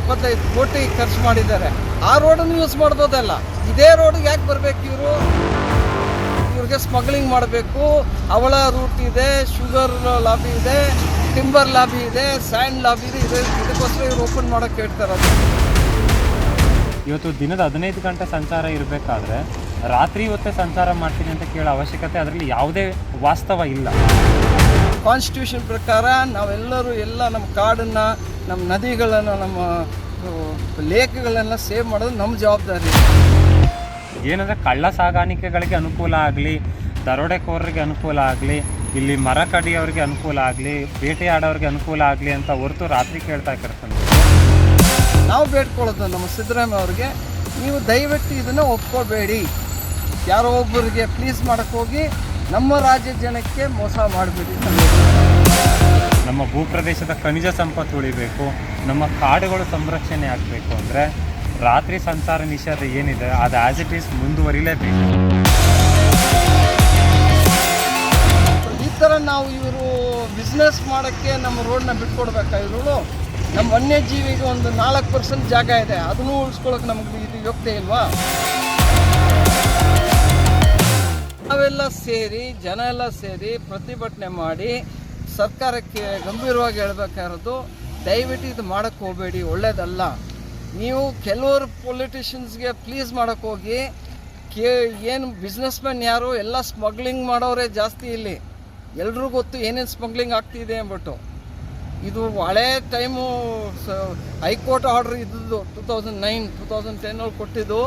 ಎಪ್ಪತ್ತೈದು ಕೋಟಿ ಖರ್ಚು ಮಾಡಿದ್ದಾರೆ. ಆ ರೋಡನ್ನು ಯೂಸ್ ಮಾಡ್ಬೋದಲ್ಲ ಇದೇ ರೋಡ್ಗೆ ಯಾಕೆ ಬರಬೇಕು ಇವರು? ಇವ್ರಿಗೆ ಸ್ಮಗ್ಲಿಂಗ್ ಮಾಡಬೇಕು. ಅವಳ ರೂಟ್ ಇದೆ ಶುಗರ್ ಲಾಬಿ ಇದೆ ಟಿಂಬರ್ ಲಾಬಿ ಇದೆ ಸ್ಯಾಂಡ್ ಲಾಬಿ ಇದೆ. ಇದು ಇದಕ್ಕೋಸ್ಕರ ಇವ್ರು ಓಪನ್ ಮಾಡೋಕ್ಕೆ ಹೇಳ್ತಾರೆ. ಇವತ್ತು ದಿನದ ಹದಿನೈದು ಗಂಟೆ ಸಂಚಾರ ಇರಬೇಕಾದ್ರೆ ರಾತ್ರಿ ಹೊತ್ತೇ ಸಂಚಾರ ಮಾಡ್ತೀನಿ ಅಂತ ಕೇಳೋ ಅವಶ್ಯಕತೆ ಅದರಲ್ಲಿ ಯಾವುದೇ ವಾಸ್ತವ ಇಲ್ಲ. ಕಾನ್ಸ್ಟಿಟ್ಯೂಷನ್ ಪ್ರಕಾರ ನಾವೆಲ್ಲರೂ ಎಲ್ಲ ನಮ್ಮ ಕಾಡನ್ನು ನಮ್ಮ ನದಿಗಳನ್ನು ನಮ್ಮ ಲೇಖಗಳನ್ನ ಸೇವ್ ಮಾಡೋದು ನಮ್ಮ ಜವಾಬ್ದಾರಿ. ಏನಂದರೆ ಕಳ್ಳ ಸಾಗಾಣಿಕೆಗಳಿಗೆ ಅನುಕೂಲ ಆಗಲಿ ದರೋಡೆಕೋರರಿಗೆ ಅನುಕೂಲ ಆಗಲಿ ಇಲ್ಲಿ ಮರ ಕಡಿಯೋರಿಗೆ ಅನುಕೂಲ ಆಗಲಿ ಬೇಟೆಯಾಡೋರಿಗೆ ಅನುಕೂಲ ಆಗಲಿ ಅಂತ ಹೊರತು ರಾತ್ರಿ ಕೇಳ್ತಾ ಇರ್ತಾನೆ ನಾವು ಬೇಡ್ಕೊಳ್ಳೋದು ನಮ್ಮ ಸಿದ್ದರಾಮಯ್ಯ ಅವ್ರಿಗೆ ನೀವು ದಯವಿಟ್ಟು ಇದನ್ನು ಒಪ್ಕೋಬೇಡಿ. ಯಾರೋ ಒಬ್ಬರಿಗೆ ಪ್ಲೀಸ್ ಮಾಡೋಕ್ಕೆ ಹೋಗಿ ನಮ್ಮ ರಾಜ್ಯ ಜನಕ್ಕೆ ಮೋಸ ಮಾಡಬೇಡಿ. ನಮ್ಮ ಭೂಪ್ರದೇಶದ ಖನಿಜ ಸಂಪತ್ತು ಉಳಿಬೇಕು ನಮ್ಮ ಕಾಡುಗಳು ಸಂರಕ್ಷಣೆ ಆಗಬೇಕು ಅಂದರೆ ರಾತ್ರಿ ಸಂಚಾರ ನಿಷೇಧ ಏನಿದೆ ಅದು ಆಸ್ ಇಟ್ ಈಸ್ ಮುಂದುವರಿಲೇಬೇಕು. ಈ ಥರ ನಾವು ಇವರು ಬಿಸ್ನೆಸ್ ಮಾಡೋಕ್ಕೆ ನಮ್ಮ ರೋಡ್ನ ಬಿಟ್ಕೊಡ್ಬೇಕಾ ಇವರು ನಮ್ಮ ವನ್ಯಜೀವಿಗೆ ಒಂದು ನಾಲ್ಕು ಪರ್ಸೆಂಟ್ ಜಾಗ ಇದೆ ಅದನ್ನು ಉಳಿಸ್ಕೊಳಕ್ಕೆ ನಮಗೆ ಇದು ಯೋಗ್ಯತೆ ಇಲ್ವಾ? ಸೇರಿ, ಜನ ಎಲ್ಲ ಸೇರಿ ಪ್ರತಿಭಟನೆ ಮಾಡಿ ಸರ್ಕಾರಕ್ಕೆ ಗಂಭೀರವಾಗಿ ಹೇಳ್ಬೇಕಾಗಿರೋದು, ದಯವಿಟ್ಟು ಇದು ಮಾಡೋಕ್ಕೆ ಹೋಗಬೇಡಿ, ಒಳ್ಳೇದಲ್ಲ. ನೀವು ಕೆಲವರು ಪೊಲಿಟಿಷಿಯನ್ಸ್ಗೆ ಪ್ಲೀಸ್ ಮಾಡೋಕ್ಕೆ ಹೋಗಿ, ಕೇ, ಏನು ಬಿಸ್ನೆಸ್ ಮ್ಯಾನ್ ಯಾರು ಎಲ್ಲ ಸ್ಮಗ್ಲಿಂಗ್ ಮಾಡೋರೇ ಜಾಸ್ತಿ ಇಲ್ಲಿ. ಎಲ್ರಿಗೂ ಗೊತ್ತು ಏನೇನು ಸ್ಮಗ್ಲಿಂಗ್ ಆಗ್ತಿದೆ ಅಂದ್ಬಿಟ್ಟು. ಇದು ಹಳೆ ಟೈಮು ಹೈಕೋರ್ಟ್ ಆರ್ಡ್ರ್ ಇದ್ದದ್ದು two thousand nine two thousand ಟೆನ್ನಲ್ಲಿ ಕೊಟ್ಟಿದ್ದು.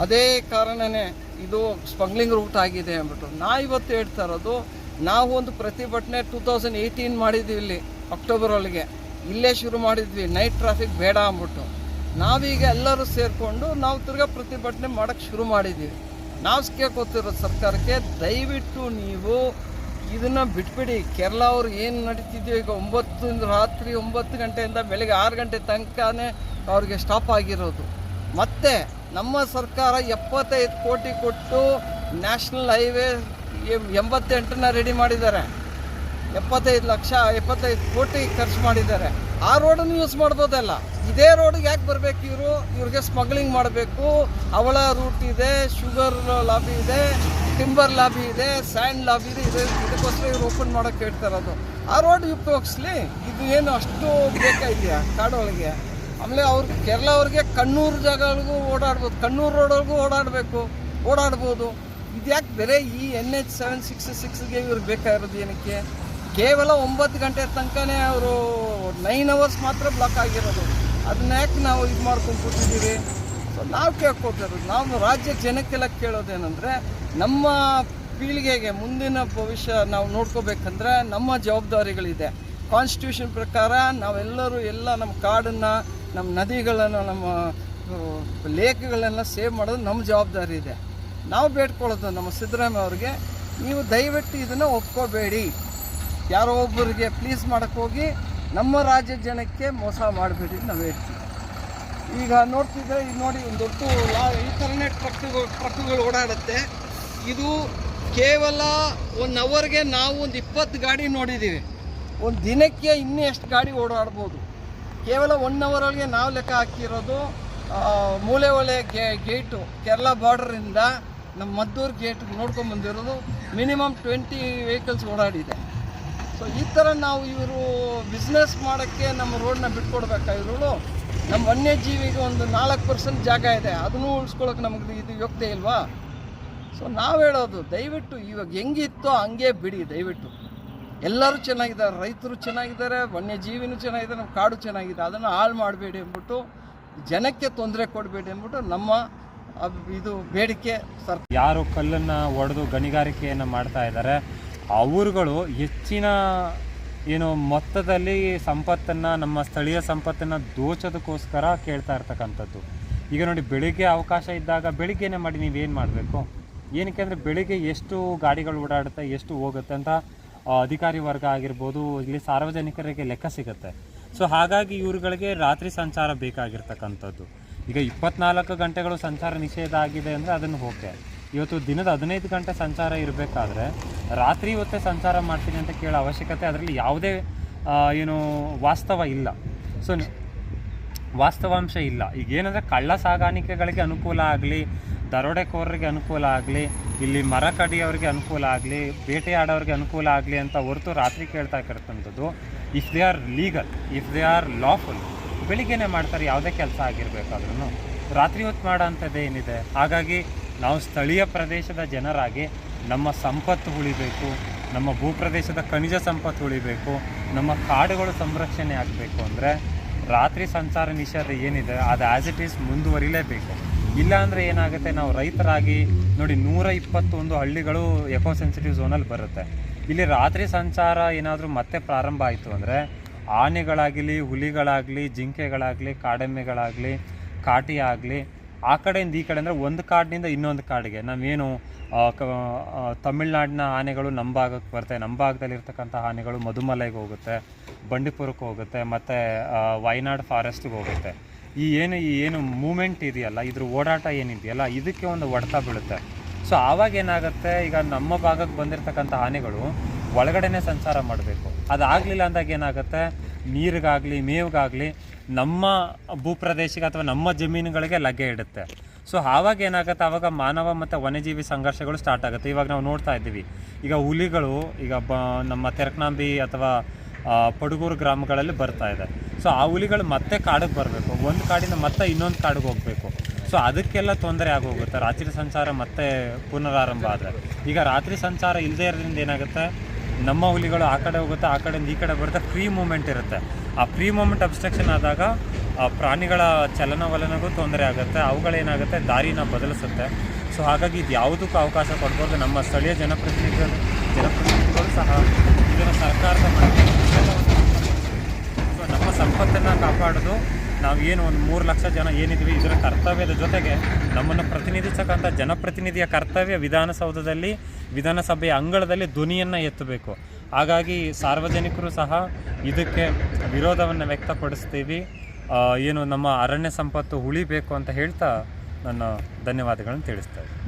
ಅದೇ ಕಾರಣನೇ ಇದು ಸ್ಮಗ್ಲಿಂಗ್ ರೂಟ್ ಆಗಿದೆ ಅಂದ್ಬಿಟ್ಟು. ನಾ ಇವತ್ತು ಹೇಳ್ತಾ ಇರೋದು, ನಾವು ಒಂದು ಪ್ರತಿಭಟನೆ ಟೂ ತೌಸಂಡ್ ಏಯ್ಟೀನ್ ಮಾಡಿದ್ವಿ ಇಲ್ಲಿ ಅಕ್ಟೋಬರ್ ಒಳಗೆ. ಇಲ್ಲೇ ಶುರು ಮಾಡಿದ್ವಿ, ನೈಟ್ ಟ್ರಾಫಿಕ್ ಬೇಡ ಅಂದ್ಬಿಟ್ಟು. ನಾವೀಗ ಎಲ್ಲರೂ ಸೇರಿಕೊಂಡು ನಾವು ತಿರ್ಗಾ ಪ್ರತಿಭಟನೆ ಮಾಡೋಕ್ಕೆ ಶುರು ಮಾಡಿದ್ದೀವಿ ನಾವು ಕೇಳ್ಕೊತಿರೋದು ಸರ್ಕಾರಕ್ಕೆ ದಯವಿಟ್ಟು ನೀವು ಇದನ್ನು ಬಿಟ್ಬಿಡಿ. ಕೇರಳ ಅವ್ರು ಏನು ನಡೀತಿದ್ದೀವಿ ಈಗ ಒಂಬತ್ತು ರಾತ್ರಿ ಒಂಬತ್ತು ಗಂಟೆಯಿಂದ ಬೆಳಗ್ಗೆ ಆರು ಗಂಟೆ ತನಕನೇ ಅವ್ರಿಗೆ ಸ್ಟಾಪ್ ಆಗಿರೋದು. ಮತ್ತೆ ನಮ್ಮ ಸರ್ಕಾರ ಎಪ್ಪತ್ತೈದು ಕೋಟಿ ಕೊಟ್ಟು ನ್ಯಾಷನಲ್ ಹೈವೇ ಎಂಬತ್ತೆಂಟನ್ನ ರೆಡಿ ಮಾಡಿದ್ದಾರೆ. ಎಪ್ಪತ್ತೈದು ಲಕ್ಷ, ಎಪ್ಪತ್ತೈದು ಕೋಟಿ ಖರ್ಚು ಮಾಡಿದ್ದಾರೆ. ಆ ರೋಡನ್ನು ಯೂಸ್ ಮಾಡ್ಬೋದಲ್ಲ. ಇದೇ ರೋಡ್ಗೆ ಯಾಕೆ ಬರಬೇಕು ಇವರು? ಇವ್ರಿಗೆ ಸ್ಮಗ್ಲಿಂಗ್ ಮಾಡಬೇಕು. ಅವಳ ರೂಟ್ ಇದೆ ಶುಗರ್ ಲಾಬಿ ಇದೆ ಟಿಂಬರ್ ಲಾಬಿ ಇದೆ ಸ್ಯಾಂಡ್ ಲಾಬಿ ಇದೆ. ಇದು ಇದಕ್ಕೋಸ್ಕರ ಇವ್ರು ಓಪನ್ ಮಾಡೋಕ್ಕೆ ಹೇಳ್ತಾರದು ಆ ರೋಡ್ ಉಪಯೋಗಿಸ್ಲಿ. ಇದು ಏನು ಅಷ್ಟು ಬೇಕಾಗಿದೆಯಾ ಕಾಡೊಳಗೆ? ಆಮೇಲೆ ಅವ್ರು ಕೇರಳ ಅವ್ರಿಗೆ ಕಣ್ಣೂರು ಜಾಗಗಳಿಗೂ ಓಡಾಡ್ಬೋದು, ಕಣ್ಣೂರು ರೋಡ್ವರೆಗೂ ಓಡಾಡಬೇಕು, ಓಡಾಡ್ಬೋದು. ಇದ್ಯಾಕೆ ಬೇರೆ ಈ ಎನ್ ಎಚ್ ಸೆವೆನ್ ಸಿಕ್ಸ್ ಸಿಕ್ಸ್ಗೆ ಇವ್ರಿಗೆ ಬೇಕಾಗಿರೋದು ಏನಕ್ಕೆ? ಕೇವಲ ಒಂಬತ್ತು ಗಂಟೆ ತನಕನೇ ಅವರು ನೈನ್ ಅವರ್ಸ್ ಮಾತ್ರ ಬ್ಲಾಕ್ ಆಗಿರೋದು. ಅದನ್ನ ಯಾಕೆ ನಾವು ಇದು ಮಾಡ್ಕೊಂಡು ಕೂತಿದ್ದೀವಿ? ಸೊ ನಾವು ಕೇಳ್ಕೊತಿರೋದು, ನಾವು ರಾಜ್ಯ ಜನಕ್ಕೆಲ್ಲ ಕೇಳೋದೇನೆಂದರೆ, ನಮ್ಮ ಪೀಳಿಗೆಗೆ ಮುಂದಿನ ಭವಿಷ್ಯ ನಾವು ನೋಡ್ಕೋಬೇಕಂದ್ರೆ ನಮ್ಮ ಜವಾಬ್ದಾರಿಗಳಿದೆ. ಕಾನ್ಸ್ಟಿಟ್ಯೂಷನ್ ಪ್ರಕಾರ ನಾವೆಲ್ಲರೂ ಎಲ್ಲ ನಮ್ಮ ಕಾಡನ್ನು ನಮ್ಮ ನದಿಗಳನ್ನು, ನಮ್ಮ ಲೇಕ್ಗಳನ್ನೆಲ್ಲ ಸೇವ್ ಮಾಡೋದು ನಮ್ಮ ಜವಾಬ್ದಾರಿ ಇದೆ. ನಾವು ಬೇಡ್ಕೊಳ್ಳೋದು ನಮ್ಮ ಸಿದ್ದರಾಮಯ್ಯ ಅವ್ರಿಗೆ, ನೀವು ದಯವಿಟ್ಟು ಇದನ್ನು ಒಪ್ಕೋಬೇಡಿ. ಯಾರೋ ಒಬ್ಬರಿಗೆ ಪ್ಲೀಸ್ ಮಾಡೋಕ್ಕೆ ಹೋಗಿ, ನಮ್ಮ ರಾಜ್ಯ ಜನಕ್ಕೆ ಮೋಸ ಮಾಡಬೇಡಿ ನಾವು ಹೇಳ್ತೀವಿ. ಈಗ ನೋಡ್ತಿದ್ರೆ, ಈಗ ನೋಡಿ, ಒಂದು ದೊಡ್ಡ ಈ ಥರನೇ ಟ್ರಕ್ಗಳು ಟ್ರಕ್ಗಳು ಓಡಾಡುತ್ತೆ. ಇದು ಕೇವಲ ಒನ್ ಅವರ್ಗೆ ನಾವು ಒಂದು ಇಪ್ಪತ್ತು ಗಾಡಿ ನೋಡಿದ್ದೀವಿ ಒಂದು ದಿನಕ್ಕೆ ಇನ್ನೂ ಎಷ್ಟು ಗಾಡಿ ಓಡಾಡ್ಬೋದು? ಕೇವಲ ಒನ್ ಅವರೊಳಗೆ ನಾವು ಲೆಕ್ಕ ಹಾಕಿರೋದು ಮೂಲೆ ಒಲೆ ಗೇ, ಗೇಟು, ಕೇರಳ ಬಾರ್ಡರಿಂದ ನಮ್ಮ ಮದ್ದೂರು ಗೇಟ್ ನೋಡ್ಕೊಂಬಂದಿರೋದು ಮಿನಿಮಮ್ ಟ್ವೆಂಟಿ ವೆಹಿಕಲ್ಸ್ ಓಡಾಡಿದೆ. ಸೊ ಈ ಥರ ನಾವು ಇವರು ಬಿಸ್ನೆಸ್ ಮಾಡೋಕ್ಕೆ ನಮ್ಮ ರೋಡ್ನ ಬಿಟ್ಕೊಡ್ಬೇಕಾಗಿರೋಳು ನಮ್ಮ ವನ್ಯಜೀವಿಗೆ ಒಂದು ನಾಲ್ಕು ಪರ್ಸೆಂಟ್ ಜಾಗ ಇದೆ, ಅದನ್ನು ಉಳಿಸ್ಕೊಳ್ಳೋಕೆ ನಮಗೆ ಇದು ಯೋಗ್ಯತೆ ಇಲ್ವಾ? ಸೊ ನಾವು ಹೇಳೋದು, ದಯವಿಟ್ಟು ಇವಾಗ ಹೆಂಗಿತ್ತೋ ಹಂಗೆ ಬಿಡಿ, ದಯವಿಟ್ಟು. ಎಲ್ಲರೂ ಚೆನ್ನಾಗಿದ್ದಾರೆ, ರೈತರು ಚೆನ್ನಾಗಿದ್ದಾರೆ, ವನ್ಯಜೀವಿನೂ ಚೆನ್ನಾಗಿದೆ, ನಮ್ಮ ಕಾಡು ಚೆನ್ನಾಗಿದೆ. ಅದನ್ನು ಹಾಳು ಮಾಡಬೇಡಿ ಅಂದ್ಬಿಟ್ಟು, ಜನಕ್ಕೆ ತೊಂದರೆ ಕೊಡಬೇಡಿ ಅಂದ್ಬಿಟ್ಟು ನಮ್ಮ ಇದು ಬೇಡಿಕೆ ಸರ್. ಯಾರು ಕಲ್ಲನ್ನು ಒಡೆದು ಗಣಿಗಾರಿಕೆಯನ್ನು ಮಾಡ್ತಾ ಇದ್ದಾರೆ, ಅವರುಗಳು ಹೆಚ್ಚಿನ, ಏನು ಮೊತ್ತದಲ್ಲಿ ಸಂಪತ್ತನ್ನು, ನಮ್ಮ ಸ್ಥಳೀಯ ಸಂಪತ್ತನ್ನು ದೋಚೋದಕ್ಕೋಸ್ಕರ ಕೇಳ್ತಾ ಇರ್ತಕ್ಕಂಥದ್ದು. ಈಗ ನೋಡಿ, ಬೆಳಿಗ್ಗೆ ಅವಕಾಶ ಇದ್ದಾಗ ಬೆಳಿಗ್ಗೆನೇ ಮಾಡಿ ನೀವೇನು ಮಾಡಬೇಕು? ಏನಕ್ಕೆ ಅಂದರೆ ಬೆಳಿಗ್ಗೆ ಎಷ್ಟು ಗಾಡಿಗಳು ಓಡಾಡುತ್ತೆ, ಎಷ್ಟು ಹೋಗುತ್ತೆ ಅಂತ ಅಧಿಕಾರಿ ವರ್ಗ ಆಗಿರ್ಬೋದು, ಇಲ್ಲಿ ಸಾರ್ವಜನಿಕರಿಗೆ ಲೆಕ್ಕ ಸಿಗುತ್ತೆ. ಸೊ ಹಾಗಾಗಿ ಇವರುಗಳಿಗೆ ರಾತ್ರಿ ಸಂಚಾರ ಬೇಕಾಗಿರ್ತಕ್ಕಂಥದ್ದು. ಈಗ ಇಪ್ಪತ್ನಾಲ್ಕು ಗಂಟೆಗಳು ಸಂಚಾರ ನಿಷೇಧ ಆಗಿದೆ ಅಂದರೆ ಅದನ್ನು ಓಕೆ. ಇವತ್ತು ದಿನದ ಹದಿನೈದು ಗಂಟೆ ಸಂಚಾರ ಇರಬೇಕಾದ್ರೆ, ರಾತ್ರಿ ಹೊತ್ತೇ ಸಂಚಾರ ಮಾಡ್ತೀನಿ ಅಂತ ಕೇಳೋ ಅವಶ್ಯಕತೆ ಅದರಲ್ಲಿ ಯಾವುದೇ ಏನು ವಾಸ್ತವ ಇಲ್ಲ. ಸೊ ವಾಸ್ತವಾಂಶ ಇಲ್ಲ. ಈಗ ಏನಂದರೆ ಕಳ್ಳ ಸಾಗಾಣಿಕೆಗಳಿಗೆ ಅನುಕೂಲ ಆಗಲಿ ದರೋಡೆಕೋರರಿಗೆ ಅನುಕೂಲ ಆಗಲಿ, ಇಲ್ಲಿ ಮರ ಕಡಿಯೋರಿಗೆ ಅನುಕೂಲ ಆಗಲಿ ಬೇಟೆಯಾಡೋರಿಗೆ ಅನುಕೂಲ ಆಗಲಿ ಅಂತ ಹೊರತು ರಾತ್ರಿ ಕೇಳ್ತಾ ಇರ್ತಕ್ಕಂಥದ್ದು if they are legal if they are lawful ಬೆಳಿಗ್ಗೆನೇ ಮಾಡ್ತಾರೆ, ಯಾವುದೇ ಕೆಲಸ ಆಗಿರಬೇಕಾದ್ರೂ ರಾತ್ರಿ ಹೊತ್ತು ಮಾಡೋ ಅಂಥದ್ದು ಏನಿದೆ? ಹಾಗಾಗಿ ನಾವು ಸ್ಥಳೀಯ ಪ್ರದೇಶದ ಜನರಾಗಿ ನಮ್ಮ ಸಂಪತ್ತು ಉಳಿಬೇಕು, ನಮ್ಮ ಭೂಪ್ರದೇಶದ ಖನಿಜ ಸಂಪತ್ತು ಉಳಿಬೇಕು, ನಮ್ಮ ಕಾಡುಗಳು ಸಂರಕ್ಷಣೆ ಆಗಬೇಕು ಅಂದರೆ ರಾತ್ರಿ ಸಂಚಾರ ನಿಷೇಧ ಏನಿದೆ, ಅದು ಆ್ಯಸ್ ಇಟ್ ಈಸ್ ಮುಂದುವರಿಲೇಬೇಕು. ಇಲ್ಲ ಅಂದರೆ ಏನಾಗುತ್ತೆ, ನಾವು ರೈತರಾಗಿ ನೋಡಿ ನೂರ ಇಪ್ಪತ್ತೊಂದು ಹಳ್ಳಿಗಳು ಎಕೋ ಸೆನ್ಸಿಟಿವ್ ಝೋನಲ್ಲಿ ಬರುತ್ತೆ. ಇಲ್ಲಿ ರಾತ್ರಿ ಸಂಚಾರ ಏನಾದರೂ ಮತ್ತೆ ಪ್ರಾರಂಭ ಆಯಿತು ಅಂದರೆ ಆನೆಗಳಾಗಲಿ, ಹುಲಿಗಳಾಗಲಿ, ಜಿಂಕೆಗಳಾಗಲಿ, ಕಾಡೆಮ್ಮೆಗಳಾಗಲಿ ಕಾಟಿ ಆಗಲಿ ಆ ಕಡೆಯಿಂದ ಈ ಕಡೆ ಅಂದರೆ ಒಂದು ಕಾಡಿನಿಂದ ಇನ್ನೊಂದು ಕಾಡಿಗೆ. ನಾವೇನು ತಮಿಳ್ನಾಡಿನ ಆನೆಗಳು ನಮ್ಮ ಭಾಗಕ್ಕೆ ಬರ್ತವೆ ನಮ್ಮ ಭಾಗದಲ್ಲಿರ್ತಕ್ಕಂಥ ಆನೆಗಳು ಮಧುಮಲೈಗೆ ಹೋಗುತ್ತೆ, ಬಂಡೀಪುರಕ್ಕೆ ಹೋಗುತ್ತೆ, ಮತ್ತು ವಯನಾಡ್ ಫಾರೆಸ್ಟ್ಗೆ ಹೋಗುತ್ತೆ. ಈ ಏನು ಈ ಏನು ಮೂಮೆಂಟ್ ಇದೆಯಲ್ಲ, ಇದ್ರ ಓಡಾಟ ಏನಿದೆಯಲ್ಲ, ಇದಕ್ಕೆ ಒಂದು ಹೊಡೆತ ಬೀಳುತ್ತೆ. ಸೊ ಆವಾಗ ಏನಾಗುತ್ತೆ, ಈಗ ನಮ್ಮ ಭಾಗಕ್ಕೆ ಬಂದಿರತಕ್ಕಂಥ ಆನೆಗಳು ಒಳಗಡೆನೆ ಸಂಚಾರ ಮಾಡಬೇಕು. ಅದಾಗಲಿಲ್ಲ ಅಂದಾಗ ಏನಾಗುತ್ತೆ, ನೀರಿಗಾಗಲಿ, ಮೇವಿಗಾಗಲಿ, ನಮ್ಮ ಭೂಪ್ರದೇಶಕ್ಕೆ ಅಥವಾ ನಮ್ಮ ಜಮೀನುಗಳಿಗೆ ಲಗ್ಗೆ ಇಡುತ್ತೆ. ಸೊ ಆವಾಗ ಏನಾಗುತ್ತೆ, ಆವಾಗ ಮಾನವ ಮತ್ತು ವನ್ಯಜೀವಿ ಸಂಘರ್ಷಗಳು ಸ್ಟಾರ್ಟ್ ಆಗುತ್ತೆ. ಇವಾಗ ನಾವು ನೋಡ್ತಾ ಇದ್ದೀವಿ. ಈಗ ಹುಲಿಗಳು, ಈಗ ಬ, ನಮ್ಮ ತೆರಕ್ನಾಂಬಿ ಅಥವಾ ಪಡುಗೂರು ಗ್ರಾಮಗಳಲ್ಲಿ ಬರ್ತಾ ಇದೆ. ಸೊ ಆ ಹುಲಿಗಳು ಮತ್ತೆ ಕಾಡಿಗೆ ಬರಬೇಕು. ಒಂದು ಕಾಡಿಂದ ಮತ್ತೆ ಇನ್ನೊಂದು ಕಾಡಿಗೆ ಹೋಗಬೇಕು. ಸೊ ಅದಕ್ಕೆಲ್ಲ ತೊಂದರೆ ಆಗೋಗುತ್ತೆ. ರಾತ್ರಿ ಸಂಚಾರ ಮತ್ತೆ ಪುನರಾರಂಭ ಆದರೆ. ಈಗ ರಾತ್ರಿ ಸಂಚಾರ ಇಲ್ಲದೇ ಇರೋದ್ರಿಂದ ಏನಾಗುತ್ತೆ? ನಮ್ಮ ಹುಲಿಗಳು ಆ ಕಡೆ ಹೋಗುತ್ತೆ, ಆ ಕಡೆಯಿಂದ ಈ ಕಡೆ ಬರುತ್ತೆ. ಫ್ರೀ ಮೂಮೆಂಟ್ ಇರುತ್ತೆ. ಆ ಫ್ರೀ ಮೂಮೆಂಟ್ ಅಬ್ಸ್ಟ್ರಕ್ಷನ್ ಆದಾಗ, ಆ ಪ್ರಾಣಿಗಳ ಚಲನವಲನಗೂ ತೊಂದರೆ ಆಗುತ್ತೆ. ಅವುಗಳೇನಾಗುತ್ತೆ? ದಾರಿನ ಬದಲಿಸುತ್ತೆ. ಸೊ ಹಾಗಾಗಿ ಇದು ಯಾವುದಕ್ಕೂ ಅವಕಾಶ ಕೊಡ್ಬೋದು ನಮ್ಮ ಸ್ಥಳೀಯ ಜನಪ್ರತಿನಿಧಿಗಳು ಜನಪ್ರತಿನಿಧಿಗಳು ಸಹ ಇದನ್ನು ಸರ್ಕಾರದ ನಮ್ಮ ಸಂಪತ್ತನ್ನು ಕಾಪಾಡೋದು, ನಾವು ಏನು ಒಂದು ಮೂರು ಲಕ್ಷ ಜನ ಏನಿದ್ವಿ, ಇದರ ಕರ್ತವ್ಯದ ಜೊತೆಗೆ ನಮ್ಮನ್ನು ಪ್ರತಿನಿಧಿಸಕ್ಕಂಥ ಜನಪ್ರತಿನಿಧಿಯ ಕರ್ತವ್ಯ ವಿಧಾನಸೌಧದಲ್ಲಿ, ವಿಧಾನಸಭೆಯ ಅಂಗಳದಲ್ಲಿ ಧ್ವನಿಯನ್ನು ಎತ್ತಬೇಕು. ಹಾಗಾಗಿ ಸಾರ್ವಜನಿಕರು ಸಹ ಇದಕ್ಕೆ ವಿರೋಧವನ್ನು ವ್ಯಕ್ತಪಡಿಸ್ತೀವಿ. ಏನು ನಮ್ಮ ಅರಣ್ಯ ಸಂಪತ್ತು ಉಳಿಬೇಕು ಅಂತ ಹೇಳ್ತಾ ನನ್ನ ಧನ್ಯವಾದಗಳನ್ನು ತಿಳಿಸ್ತಾ ಇದ್ದೀನಿ